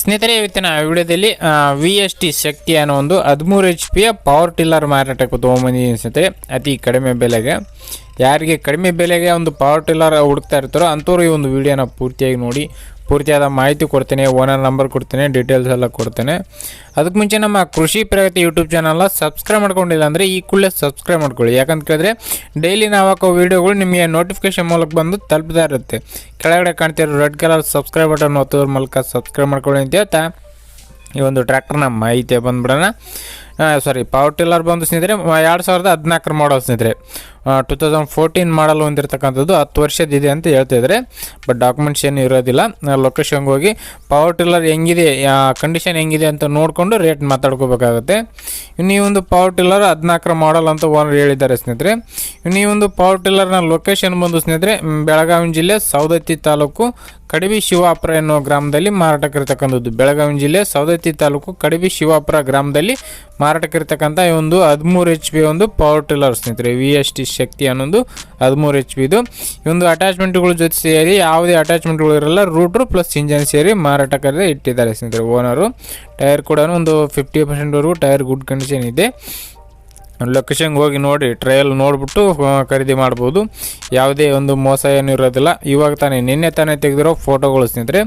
ಸ್ನೇಹಿತರೆ, ಇವತ್ತಿನ ವಿಡಿಯೋದಲ್ಲಿ ವಿ ಎಸ್ ಟಿ ಶಕ್ತಿ ಅನ್ನೋ ಒಂದು ಹದಿಮೂರು ಎಚ್ ಪಿಯ ಪವರ್ ಟಿಲ್ಲರ್ ಮಾರಾಟಕ್ಕೆ ತೊಗೊಂಬಂದಿದ್ದೀನಿ ಸ್ನೇಹಿತರೆ. ಅತಿ ಕಡಿಮೆ ಬೆಲೆಗೆ. ಯಾರಿಗೆ ಕಡಿಮೆ ಬೆಲೆಗೆ ಒಂದು ಪವರ್ ಟಿಲ್ಲರ್ ಹುಡುಕ್ತಾ ಇರ್ತಾರೋ ಅಂಥವ್ರು ಈ ಒಂದು ವಿಡಿಯೋನ ಪೂರ್ತಿಯಾಗಿ ನೋಡಿ, ಪೂರ್ತಿಯಾದ ಮಾಹಿತಿ ಕೊಡ್ತೇನೆ ಓನರ್ ನಂಬರ್ ಕೊಡ್ತೇನೆ ಡೀಟೇಲ್ಸ್ ಎಲ್ಲ ಕೊಡ್ತೇನೆ. ಅದಕ್ಕೆ ಮುಂಚೆ ನಮ್ಮ ಕೃಷಿ ಪ್ರಗತಿ ಯೂಟ್ಯೂಬ್ ಚಾನಲ್ನ ಸಬ್ಸ್ಕ್ರೈಬ್ ಮಾಡ್ಕೊಂಡಿಲ್ಲ ಅಂದರೆ ಈ ಕೂಡಲೇ ಸಬ್ಸ್ಕ್ರೈಬ್ ಮಾಡ್ಕೊಳ್ಳಿ. ಯಾಕಂತ ಕೇಳಿದ್ರೆ ಡೈಲಿ ನಾವು ಹಾಕೋ ವೀಡಿಯೋಗಳು ನಿಮಗೆ ನೋಟಿಫಿಕೇಶನ್ ಮೂಲಕ ಬಂದು ತಲುಪ್ತಾ ಇರುತ್ತೆ. ಕೆಳಗಡೆ ಕಾಣ್ತಿರೋ ರೆಡ್ ಕಲರ್ ಸಬ್ಸ್ಕ್ರೈಬ್ ಬಟನ್ ಒತ್ತೋದ್ರ ಮೂಲಕ ಸಬ್ಸ್ಕ್ರೈಬ್ ಮಾಡ್ಕೊಳ್ಳಿ. ಅಂತ ಹೇಳ್ತಾ, ಈ ಒಂದು ಟ್ರ್ಯಾಕ್ಟರ್ನ ಮಾಹಿತಿ ಬಂದ್ಬಿಡೋಣ. ಸಾರಿ ಪವರ್ ಟಿಲ್ಲರ್ ಬಂದು ಸ್ನೇಹಿತರೆ ಎರಡು ಸಾವಿರದ ಹದಿನಾಲ್ಕರ ಮಾಡಲ್ ಸ್ನೇಹಿತರೆ. ಟೂ ತೌಸಂಡ್ ಫೋರ್ಟೀನ್ ಮಾಡಲ್ ಹೊಂದಿರತಕ್ಕಂಥದ್ದು ಹತ್ತು ವರ್ಷದಿದೆ ಅಂತ ಹೇಳ್ತಿದ್ದಾರೆ ಬಟ್ ಡಾಕ್ಯುಮೆಂಟ್ಸ್ ಏನು ಇರೋದಿಲ್ಲ. ಲೊಕೇಶನ್ಗೆ ಹೋಗಿ ಪವರ್ ಟಿಲ್ಲರ್ ಹೆಂಗಿದೆ ಕಂಡೀಷನ್ ಹೆಂಗಿದೆ ಅಂತ ನೋಡಿಕೊಂಡು ರೇಟ್ ಮಾತಾಡ್ಕೋಬೇಕಾಗುತ್ತೆ. ಇನ್ನು ಈ ಒಂದು ಪವರ್ ಟಿಲ್ಲರ್ ಹದಿನಾಲ್ಕರ ಮಾಡಲ್ ಅಂತ ಓನರ್ ಹೇಳಿದ್ದಾರೆ ಸ್ನೇಹಿತರೆ. ಇನ್ನು ಈ ಒಂದು ಪವರ್ ಟಿಲ್ಲರ್ನ ಲೊಕೇಶನ್ ಬಂದು ಸ್ನೇಹಿತರೆ ಬೆಳಗಾವಿ ಜಿಲ್ಲೆ ಸೌದತ್ತಿ ತಾಲೂಕು ಕಡಬಿ ಶಿವಾಪುರ ಎನ್ನುವ ಗ್ರಾಮದಲ್ಲಿ ಮಾರಾಟಕ್ಕಿರ್ತಕ್ಕಂಥದ್ದು ಬೆಳಗಾವಿ ಜಿಲ್ಲೆ ಸೌದತ್ತಿ ತಾಲೂಕು ಕಡಿಬಿ ಶಿವಾಪುರ ಗ್ರಾಮದಲ್ಲಿ ಮಾರಾಟಕ್ಕಿರ್ತಕ್ಕಂಥ ಈ ಒಂದು ಹದಿಮೂರು ಎಚ್ ಪಿ ಒಂದು ಪವರ್ ಟಿಲ್ಲರ್ ಸ್ನೇಹಿತರೆ. ವಿ ಎಸ್ ಟಿ ಶಕ್ತಿ ಅನ್ನೊಂದು ಹದಿಮೂರು ಎಚ್ ಪಿ ಇದು ಈ ಒಂದು ಅಟ್ಯಾಚ್ಮೆಂಟ್ಗಳ ಜೊತೆ ಸೇರಿ ಯಾವುದೇ ಅಟ್ಯಾಚ್ಮೆಂಟ್ಗಳು ಇರಲ್ಲ ರೂಟ್ರು ಪ್ಲಸ್ ಇಂಜನ್ ಸೇರಿ ಮಾರಾಟಕ್ಕೆ ಇಟ್ಟಿದ್ದಾರೆ ಸ್ನೇಹಿತರೆ ಓನರು ಟೈರ್ ಕೂಡ ಒಂದು ಫಿಫ್ಟಿ ಪರ್ಸೆಂಟ್ವರೆಗೂ ಟೈರ್ ಗುಡ್ ಕಂಡೀಷನ್ ಇದೆ ಲೊಕೇಶನ್ಗೆ ಹೋಗಿ ನೋಡಿ ಟ್ರಯಲ್ ನೋಡಿಬಿಟ್ಟು ಖರೀದಿ ಮಾಡ್ಬೋದು. ಯಾವುದೇ ಒಂದು ಮೋಸ ಏನು ಇರೋದಿಲ್ಲ. ಇವಾಗ ತಾನೇ, ನಿನ್ನೆ ತಾನೇ ತೆಗೆದಿರೋ ಫೋಟೋಗಳು ಸ್ನೇಹಿತರೆ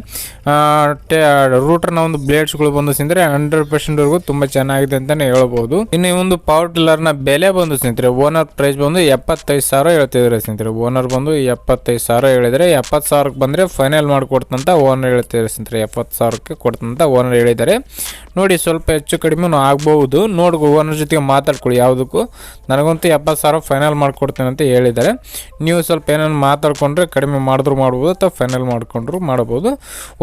ರೂಟರ್ನ ಒಂದು ಬ್ಲೇಡ್ಸ್ಗಳು ಬಂದು ಸ್ನೇಹಿತರೆ ಹಂಡ್ರೆಡ್ ಪರ್ಸೆಂಟ್ವರೆಗೂ ತುಂಬ ಚೆನ್ನಾಗಿದೆ ಅಂತಲೇ ಹೇಳ್ಬೋದು. ಇನ್ನು ಒಂದು ಪವರ್ ಟಿಲ್ಲರ್ನ ಬೆಲೆ ಬಂದು ಸ್ನೇಹಿತರೆ ಓನರ್ ಪ್ರೈಸ್ ಬಂದು ಎಪ್ಪತ್ತೈದು ಸಾವಿರ ಹೇಳ್ತಿದ್ದಾರೆ ಸ್ನೇಹಿತರೆ ಓನರ್ ಬಂದು ಎಪ್ಪತ್ತೈದು ಸಾವಿರ ಹೇಳಿದರೆ, ಎಪ್ಪತ್ತು ಸಾವಿರಕ್ಕೆ ಬಂದರೆ ಫೈನಲ್ ಮಾಡಿಕೊಡ್ತಂತ ಓನರ್ ಹೇಳ್ತಿದ್ದಾರೆ ಸ್ನೇಹಿತರೆ ಎಪ್ಪತ್ತು ಸಾವಿರಕ್ಕೆ ಕೊಡ್ತಂತ ಓನರ್ ಹೇಳಿದ್ದಾರೆ. ನೋಡಿ, ಸ್ವಲ್ಪ ಹೆಚ್ಚು ಕಡಿಮೆ ಆಗ್ಬೋದು. ನೋಡಿ ಓನರ್ ಜೊತೆಗೆ ಮಾತಾಡ್ಕೊಳ್ಳಿ. ಯಾವುದಕ್ಕೂ ನನಗಂತೂ ಎಪ್ಪತ್ತು ಸಾವಿರ ಫೈನಲ್ ಮಾಡಿಕೊಡ್ತೇನೆ ಅಂತ ಹೇಳಿದ್ದಾರೆ. ನೀವು ಸ್ವಲ್ಪ ಏನೇನು ಮಾತಾಡ್ಕೊಂಡ್ರೆ ಕಡಿಮೆ ಮಾಡಿದ್ರು ಮಾಡ್ಬೋದು ಅಥವಾ ಫೈನಲ್ ಮಾಡಿಕೊಂಡ್ರು ಮಾಡ್ಬೋದು.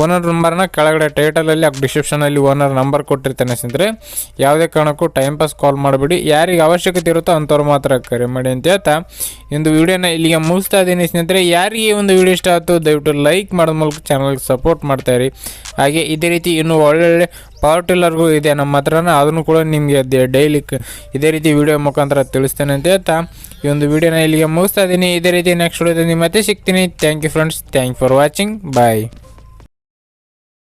ಓನರ್ ನಂಬರ್ನ ಕೆಳಗಡೆ ಟೈಟಲಲ್ಲಿ ಡಿಸ್ಕ್ರಿಪ್ಷನಲ್ಲಿ ಓನರ್ ನಂಬರ್ ಕೊಟ್ಟಿರ್ತಾನೆ ಸ್ನೇಹಿತರೆ. ಯಾವುದೇ ಕಾರಣಕ್ಕೂ ಟೈಮ್ ಪಾಸ್ ಕಾಲ್ ಮಾಡಬೇಡಿ. ಯಾರಿಗೆ ಅವಶ್ಯಕತೆ ಇರುತ್ತೋ ಅಂಥವ್ರು ಮಾತ್ರ ಕರೆ ಮಾಡಿ ಅಂತ ಹೇಳ್ತಾ. ಇಂದು ವಿಡಿಯೋನ ಇಲ್ಲಿಗೆ ಮುಗಿಸ್ತಾ ಇದ್ದೀನಿ ಸ್ನೇಹಿತರೆ. ಯಾರಿಗೆ ಒಂದು ವಿಡಿಯೋ ಇಷ್ಟ ಆಯ್ತು ದಯವಿಟ್ಟು ಲೈಕ್ ಮಾಡೋದ ಮೂಲಕ ಚಾನಲ್ಗೆ ಸಪೋರ್ಟ್ ಮಾಡ್ತಾಯಿರಿ ಹಾಗೆ ಇದೇ ರೀತಿ ಇನ್ನೂ ಒಳ್ಳೊಳ್ಳೆ ಪವರ್ ಟಿಲ್ಲರ್ಗೂ ಇದೆ, ನಮ್ಮ ಹತ್ರನೇ. ಅದನ್ನು ಕೂಡ ನಿಮಗೆ ಡೈಲಿ ಇದೇ ರೀತಿ ವಿಡಿಯೋ ಮುಖಾಂತರ ತಿಳಿಸ್ತೇನೆ ಅಂತ ಹೇಳ್ತಾ. ಈ ಒಂದು ವಿಡಿಯೋನ ಇಲ್ಲಿಗೆ ಮುಗಿಸ್ತಾ ಇದ್ದೀನಿ. ಇದೇ ರೀತಿ ನೆಕ್ಸ್ಟ್ ವಿಡಿಯೋದಲ್ಲಿ ಮತ್ತೆ ಸಿಗ್ತೀನಿ. Thank you friends thank for watching bye